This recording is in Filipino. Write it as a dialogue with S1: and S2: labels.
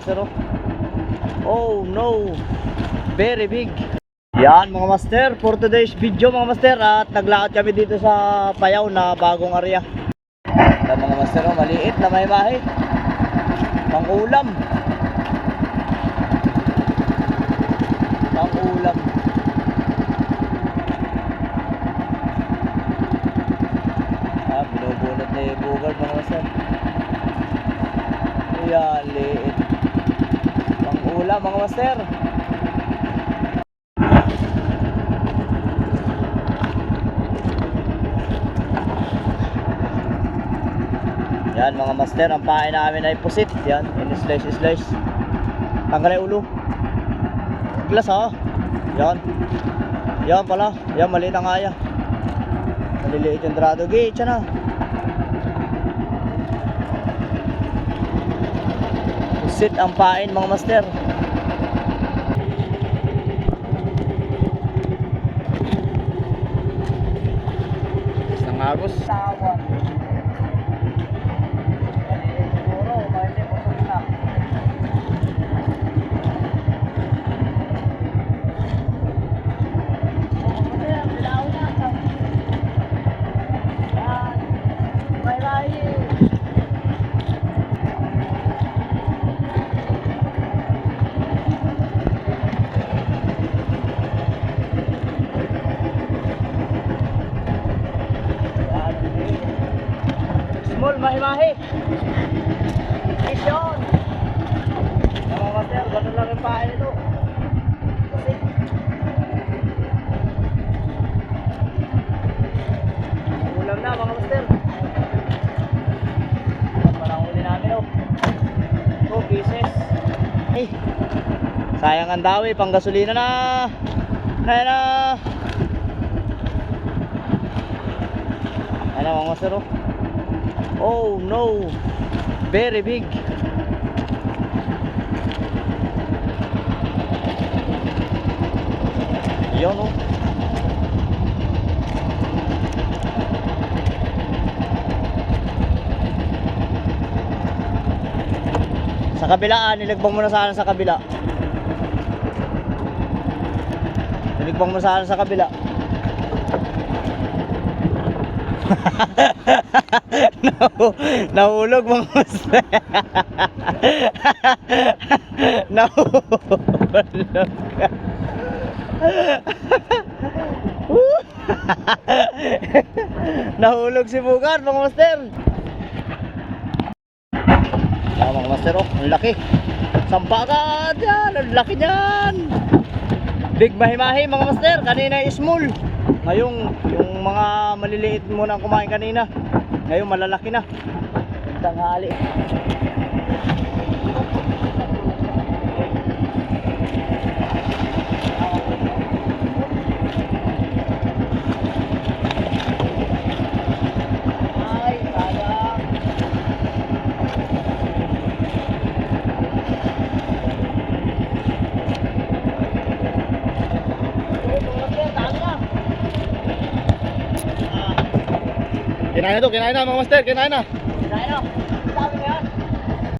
S1: master oh. Oh no. Very big. Yan mga master, for today's video mga master at naglakad kami dito sa Payaw na bagong area. Yan mga master oh, maliit na may mahi. Pangulam. Pangulam. Ah, binubunot ni Bugard mga master. Ayan, liit. Pangulam mga master. Yan mga master, ang pain namin ay pusit. Yan, in slice slice. Tanggal ay ulo. Glass ha. Yan. Yan pala. Yan maliit ang aya. Maliliit yung drado. Gate siya na. Pusit ang pain mga master. 打我。Mahimahi. Mission. Mga master, ganun lang yung pahay nito. Kasi, ulam na mga master. Parang huli namin oh. Two pieces. Ay, sayang ang dawi, pang gasolina na. Ayan na. Ayan na mga master oh. Oh no! Very big. Yun oh. Sa kabila, ah, nilagbang mo na sana sa kabila. Nilagbang mo sana sa kabila. nahulog mga master. nahulog. nahulog si Bugard mga master. Yan mga master oh, ang laki. Sampagan yan, ang laki niyan. Big mahimahi mga master, kanina small. Ngayong yung mga maliliit muna ang kumain kanina. Ngayon malalaki na. Tanghali. Ay, sayang.
S2: Kinain na to, kinain na mga master, kinain na.
S1: Kinain na.